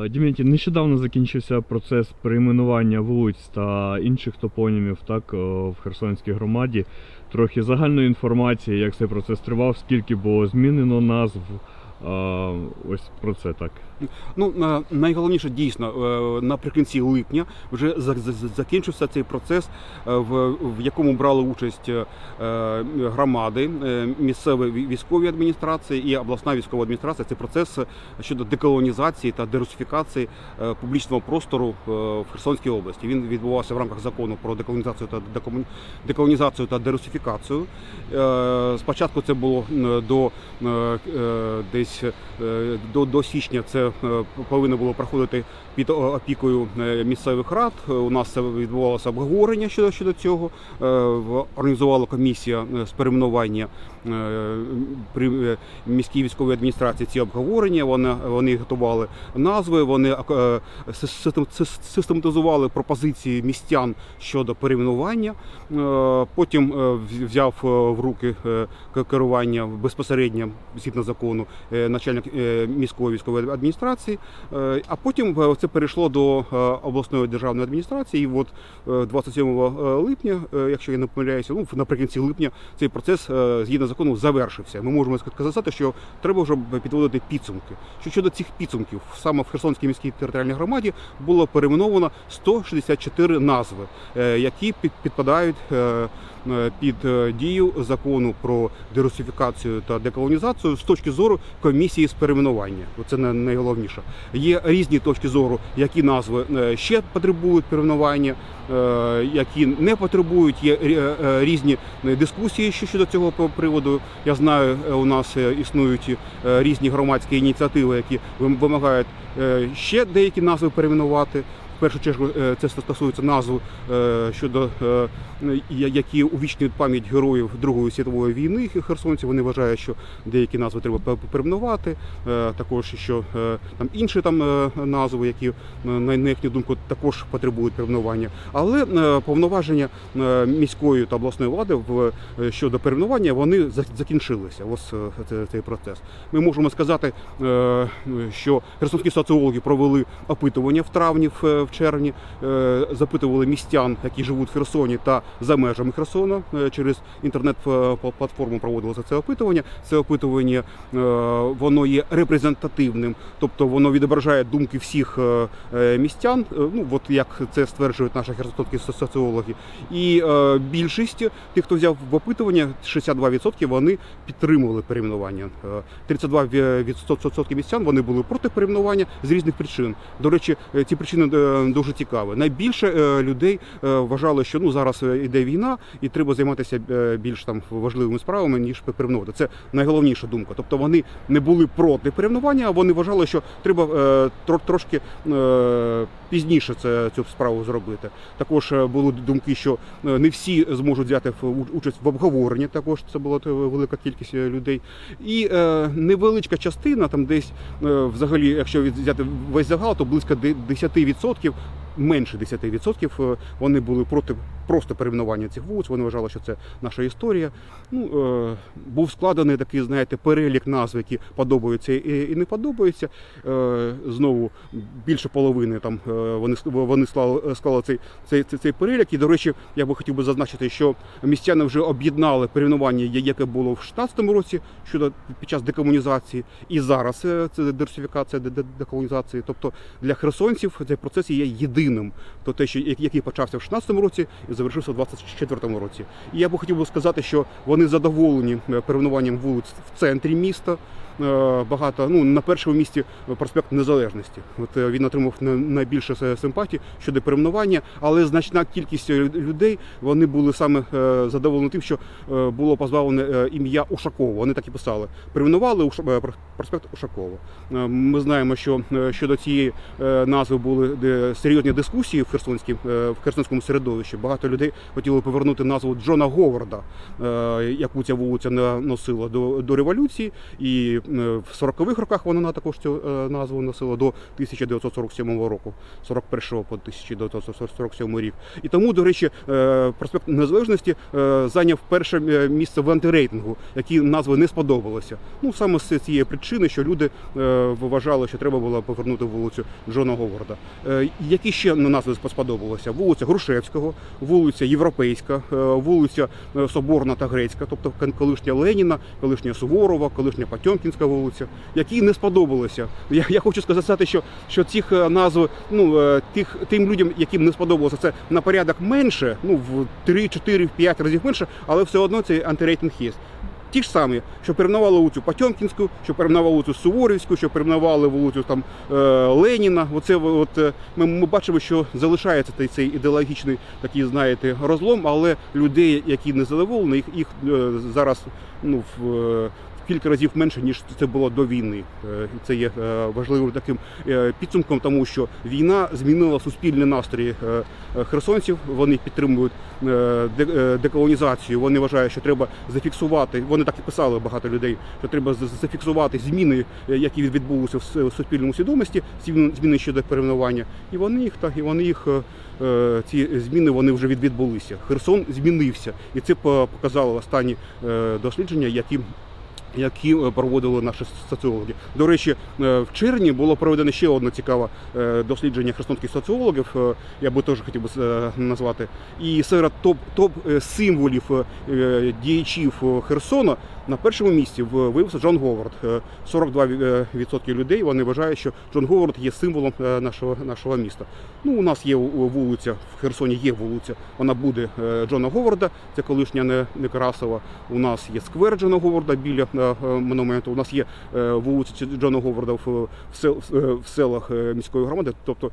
Е, Діміті, нещодавно закінчився процес перейменування вулиць та інших топонімів так, е, в Херсонській громаді. Трохи загальної інформації, як цей процес тривав, скільки було змінено назв. Е, Ось про це так. Ну найголовніше дійсно е, наприкінці липня вже за- за- за- закінчився цей процес, е, в, якому брали участь е, громади, е, місцеві ві- військові адміністрації і обласна військова адміністрація. Це процес щодо деколонізації та дерусифікації е, публічного простору е, в Херсонській області. Він відбувався в рамках закону про деколонізацію та деколонізацію та дерусифікацію. Е, Спочатку це було до е, е, десь е, до, до січня це е, повинно було проходити під опікою е, місцевих рад. У нас відбувалося обговорення щодо щодо цього. Організувала комісія з перейменування при е, міській військовій адміністрації ці обговорення. Вони, вони готували назви, вони е, систем- сис- систематизували пропозиції містян щодо перейменування. Е, Потім е, взяв е, в руки е, керування безпосередньо згідно закону е, начальник е, міської військової адміністрації. Е, А потім е, це перейшло до е, обласної державної адміністрації. І от е, 27 липня, е, якщо я не помиляюся, ну наприкінці липня цей процес е, згідно закону завершився. Ми можемо сказати, що треба вже підводити підсумки. Що щодо цих підсумків, саме в Херсонській міській територіальній громаді було перейменовано 164 назви, е, які під- підпадають е, під е, дію закону про дерусифікацію та деколонізацію з точки зору комісії з перейменування. Це найголовніше. Є різні точки зору, які назви е, ще потребують перейменування, е, які не потребують. Є е, е, різні е, дискусії що щодо цього приводу. Я знаю, е, у нас е, існують е, різні громадські ініціативи, які вим- вимагають е, ще деякі назви перейменувати. Першу чергу е, це стосується назв е, щодо е, які увічнюють пам'ять героїв Другої світової війни херсонців. Вони вважають, що деякі назви треба пе- перейменувати. Також що там інші там назви, які на їхню думку також потребують перейменування. Але повноваження міської та обласної влади в щодо перейменування вони закінчилися. Ось цей процес. Ми можемо сказати, що херсонські соціологи провели опитування в травні, в червні, е, запитували містян, які живуть в Херсоні та за межами Херсона. Е, Через інтернет-платформу проводилося це опитування. Це опитування е, воно є репрезентативним, тобто воно відображає думки всіх містян. Ну от як це стверджують наші херсонські соціологи. І більшість тих, хто взяв в опитування, 62% вони підтримували перейменування. Е, 32% містян вони були проти перейменування з різних причин. До речі, ці причини дуже цікаві. Найбільше е, людей е, вважали, що ну зараз е, йде війна, і треба займатися е, більш там важливими справами ніж перейменувати. Це найголовніша думка. Тобто вони не були проти перейменування, а вони вважали, що треба е, трошки е, пізніше це цю справу зробити. Також е, були думки, що е, не всі зможуть взяти участь в обговоренні. Також це була е, велика кількість е, людей. І е, невеличка частина, там десь е, взагалі, якщо взяти весь загал, то близько де- 10%, менше 10% е, вони були проти просто перейменування цих вулиць. Вони вважали, що це наша історія. Ну, е, був складений такий, знаєте, перелік назв, які подобаються і, і не подобаються. Е, знову більше половини там е, вони вони склали, склали цей, цей, цей, цей перелік. І, до речі, я би хотів би зазначити, що містяни вже об'єднали перейменування, яке було в 16-му році щодо під час декомунізації, і зараз е, це де- деколонізації. Тобто для херсонців цей процес є єдиним. То те, що який почався в 16-му році завершився в 24-му році. І я би хотів би сказати, що вони задоволені е, перейменуванням вулиць в центрі міста. Е, Багато ну на першому місці проспект Незалежності. От е, він отримав на- найбільше симпатій щодо перейменування, але значна кількість людей вони були саме е, задоволені тим, що було позбавлене ім'я Ушакова. Вони так і писали. Перейменували проспект Ушакова. Ми знаємо, що щодо цієї назви були серйозні дискусії в Херсонській, в Херсонському середовищі. Багато людей хотіли повернути назву Джона Говарда, яку ця вулиця носила до, до революції. І в 40-х роках вона також цю е, назву носила до 1947 року, 41 по 1947 рік. І тому, до речі, е, проспект Незалежності е, зайняв перше е, місце в антирейтингу, які назви не сподобалися. Ну саме з цієї причини, що люди е, вважали, що треба було повернути вулицю Джона Говарда. Е, Які ще назви сподобалися? Вулиця Грушевського, вулиця Європейська, е, вулиця е, Соборна та Грецька, тобто колишня Леніна, колишня Суворова, колишня Потьомкінська вулиця, які не сподобалися. Я, я хочу сказати, що, що цих е, назв, ну е, тих тим людям, яким не сподобалося, це на порядок менше, ну в 3, 4, 5 разів менше, але все одно цей антирейтинг є. Ті ж самі, що перейменували вулицю Потьомкінську, що перейменували вулицю Суворівську, що перейменували вулицю там е, Леніна. Оце от ми, ми бачимо, що залишається цей, цей ідеологічний такий, знаєте, розлом, але людей, які не задоволені, їх, їх зараз ну в. Кілька разів менше ніж це було до війни. Е, і Це є е, важливим таким е, підсумком, тому що війна змінила суспільні настрої херсонців. Вони підтримують де- деколонізацію. Вони вважають, що треба зафіксувати. Вони так і писали багато людей, що треба зафіксувати зміни, які відбулися в суспільному свідомості, зміни щодо перейменування. І вони їх так, і вони їх ці зміни вони вже від- відбулися. Херсон змінився, і це по- показали останні дослідження, які які е, проводили наші соціологи. До речі, е, в червні було проведено ще одне цікаве е, дослідження херсонських соціологів. Я би теж хотів би назвати. І серед топ топ символів діячів Херсона на першому місці виявився Джон Говард. Е, 42% людей вони вважають, що Джон Говард є символом нашого нашого міста. Ну, у нас є вулиця в Херсоні. Є вулиця. Вона буде Джона Говарда. Це колишня не- Некрасова. У нас є сквер Джона Говарда біля е, е, монументу. У нас є е, вулиця Джона Говарда в, е, селах міської громади. Тобто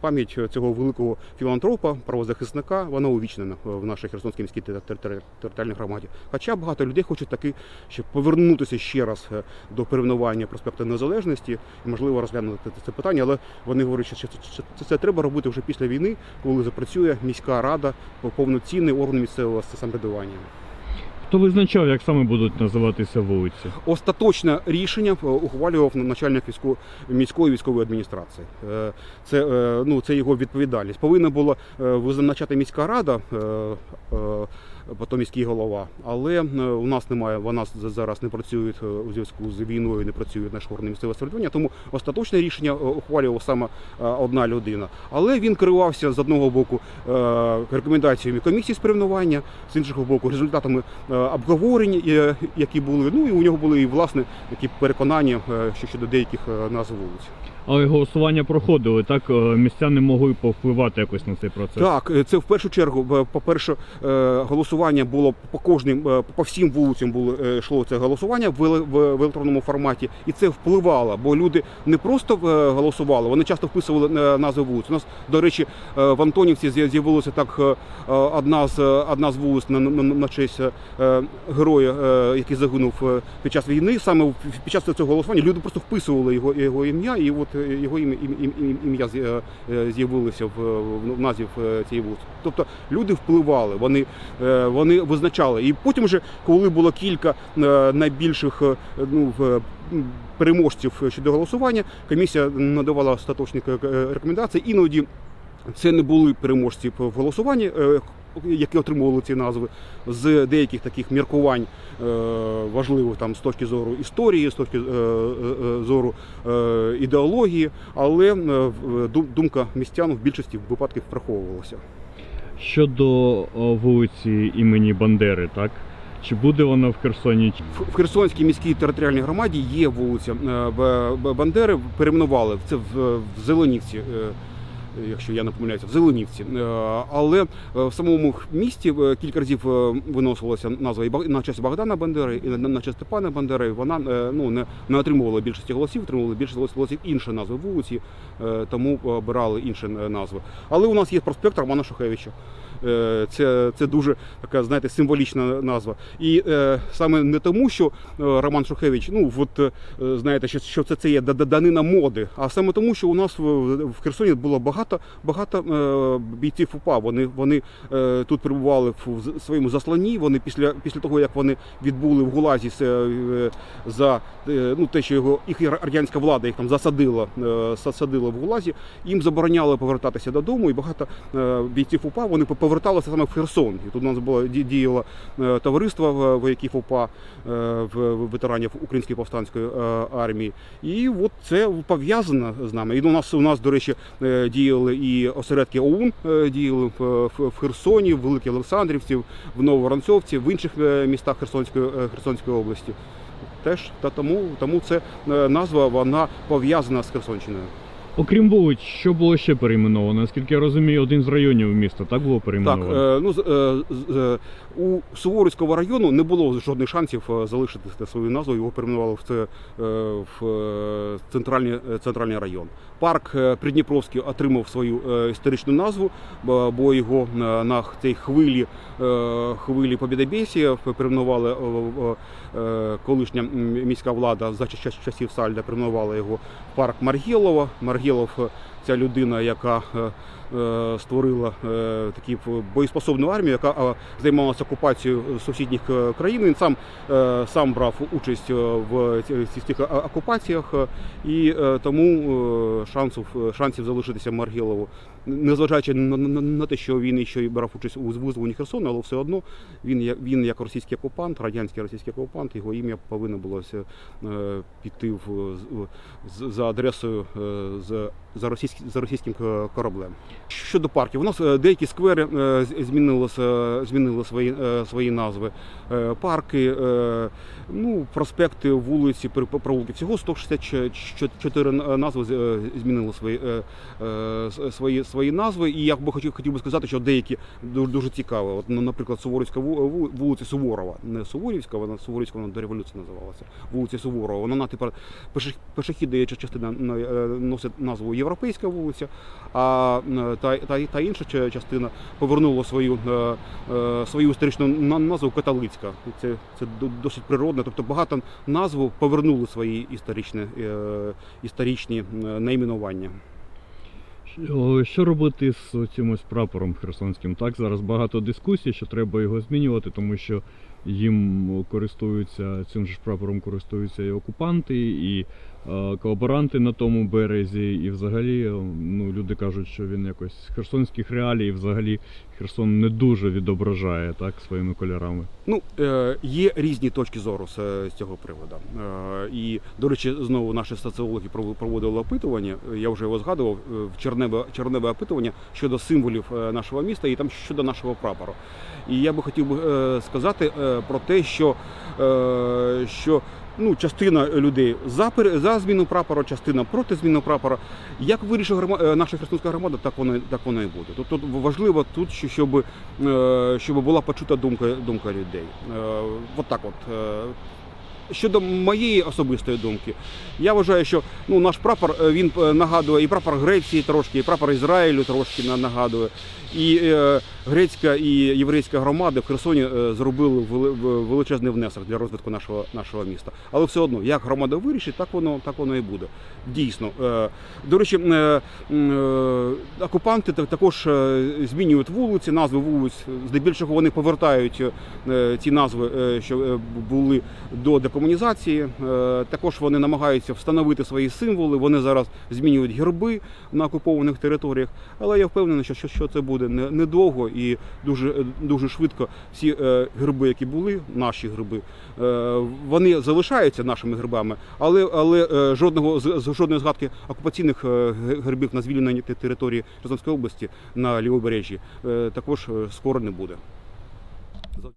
пам'ять цього великого філантропа, правозахисника, вона увічнена в нашій Херсонській міській тер- тер- територіальній громаді. Хоча багато людей хочуть таки, щоб повернутися ще раз до перейменування проспекту Незалежності і можливо розглянути це- питання, але вони говорять, що це треба робити вже після війни, коли запрацює міська рада, повноцінний орган місцевого самоврядування. Хто визначав, як саме будуть називатися вулиці? Остаточне рішення е, ухвалював начальник військо- міської військової адміністрації. Е, Це, е, ну, це його відповідальність. Повинна була визначати міська рада, потім міський голова. Але е, у нас немає, вона зараз не працює е, у зв'язку з війною, не працює наш орган місцевого самоврядування, тому остаточне рішення е, ухвалював саме одна людина. Але він керувався з одного боку рекомендаціями комісії з перейменування, з іншого боку, результатами обговорень, які були. Ну і у нього були і власне такі переконання що щодо деяких назв вулиць. Але голосування проходили, так е, містяни могли повпливати якось на цей процес. Так, е, це в першу чергу. Е, голосування було по кожним, по всім вулицям було йшло це голосування в електронному форматі, і це впливало, бо люди не просто голосували, вони часто вписували назви вулиць. У нас, до речі, в Антонівці з'я- з'явилася так одна з одна з вулиць на, на, на честь героя, який загинув під час війни. Саме під час цього голосування люди просто вписували його його ім'я, і от його ім'я ім- ім- ім- ім'я е, з'явилося в, назві е, цієї вулиці. Тобто люди впливали, вони, е, вони визначали. І потім, вже, коли було кілька е, найбільших е, ну, переможців щодо голосування, комісія надавала остаточні е, рекомендації. Іноді це не були переможці в голосуванні. Які отримували ці назви з деяких таких міркувань е, важливих там з точки зору історії, з точки е, е, зору ідеології, але думка містян в більшості випадків враховувалася. Щодо вулиці імені Бандери, так? Чи буде вона в Херсоні? В Херсонській міській територіальній громаді є вулиця Бандери. Перейменували це в Зеленівці. Якщо я не помиляюся, в Зеленівці. Е, Але е, в самому місті е, кілька разів виносилася назва і на честь Богдана Бандери, і на- честь Степана Бандери. Вона ну, не, не отримувала більшості голосів, отримувала більшість голосів інші назви вулиці, тому обирали інші назви. Але у нас є проспект Романа Шухевича. Е, Це, це дуже така, знаєте, символічна назва. І е, саме не тому, що е, Роман Шухевич, ну от е, знаєте, що, що це, це є да- да- данина моди, а саме тому, що у нас в, в Херсоні було багато багато е, бійців УПА. Вони вони е, тут перебували в своєму засланні. Вони після після того, як вони відбули в Гулазі е, за е, ну те, що його їх радянська влада їх там засадила, е, засадила в Гулазі. Їм забороняли повертатися додому, і багато е, бійців УПА вони поверталися саме в Херсон. І тут у нас було діяло е, товариство вояків УПА е, ветеранів Української повстанської е, армії. І от це пов'язано з нами. І у нас у нас, до речі, діяли і осередки ОУН діяли в, Херсоні, в Великій Олександрівці, в Нововоронцовці, в інших містах Херсонської, Херсонської області. Теж та тому, тому це назва вона пов'язана з Херсонщиною. Окрім вулиць, що було ще перейменовано? Наскільки я розумію, один з районів міста так було Так, е, ну е, е, у Суворівського району не було жодних шансів е, залишити свою назву. Його перейменували в це е, в е, центральний, центральний район. Парк Придніпровський отримав свою історичну назву, бо його на, цій хвилі хвилі Побєдобєсія перейменували е, колишня міська влада за час- час- часів Сальда перейменувала його в парк Маргєлова. Маргєлов е, ця людина, яка е, е, створила е, таку боєспособну армію, яка е, займалася окупацією сусідніх е, країн. Він сам, е, сам брав участь е, в цих окупаціях, е, і е, тому е, шансів, шансів залишитися Маргілову, незважаючи на, те, що він ще й брав участь у визволенні Херсону, але все одно він, він як російський окупант, радянський російський окупант, його ім'я повинно було е, піти в, за адресою е, з- за, російським, за російським кораблем. Щодо парків, у нас е, деякі сквери змінили, змінили свої, свої назви. Парки, ну, проспекти, вулиці, провулки. Всього 164 назви змінили свої, свої, свої назви. І я би хотів, хотів би сказати, що деякі дуже, дуже цікаві. От, ну, наприклад, Суворівська ву- ву- вулиця Суворова, не Суворівська, вона Суворівська вона до революції називалася. Вулиця Суворова. Вона на тепер пеше- пешехідна частина на- е, носить назву Європейська вулиця, а е, та, та, та інша частина повернула свою, е, свою історичну на- назву католицька. Це, це до- досить природно. Тобто багато назв повернули свої історичні, історичні найменування. Що- робити з цим ось прапором херсонським? Так, зараз багато дискусій, що треба його змінювати, тому що їм користуються, цим же ж прапором користуються і окупанти, і е, колаборанти на тому березі. І взагалі е, ну, люди кажуть, що він якось з херсонських реалій, взагалі Херсон не дуже відображає так, своїми кольорами. Ну, е, є різні точки зору з, з цього приводу. Е, і, до речі, знову наші соціологи пров- проводили опитування. Я вже його згадував е, в черневе, черневе опитування щодо символів е, нашого міста і там щодо нашого прапору. І я би хотів би е, сказати е, про те, що, е, що ну, частина людей за, за зміну прапора, частина проти зміни прапора. Як вирішила грома- е, наша херсонська громада, так воно, так воно і буде. Тобто важливо тут, що- щоб, е, щоб була почута думка, думка людей. Е, От так от. Щодо моєї особистої думки, я вважаю, що ну, наш прапор він нагадує і прапор Греції трошки, і прапор Ізраїлю трошки на- нагадує. І грецька і єврейська громади в Херсоні е, зробили величезний внесок для розвитку нашого, нашого міста. Але все одно, як громада вирішить, так воно, так воно і буде. Дійсно. Е, до речі, е, окупанти так- також змінюють вулиці, назви вулиць. Здебільшого вони повертають ці назви, що були до декомунізації. Також вони намагаються встановити свої символи. Вони зараз змінюють герби на окупованих територіях. Але я впевнений, що, що, це буде не- недовго і дуже, е, дуже швидко. Всі гриби, які були, наші герби, е, вони залишаються нашими грибами, але, але е, жодного жодної згадки окупаційних грибів на звільненій території Рязанської області на лівобережжі е, також е, скоро не буде.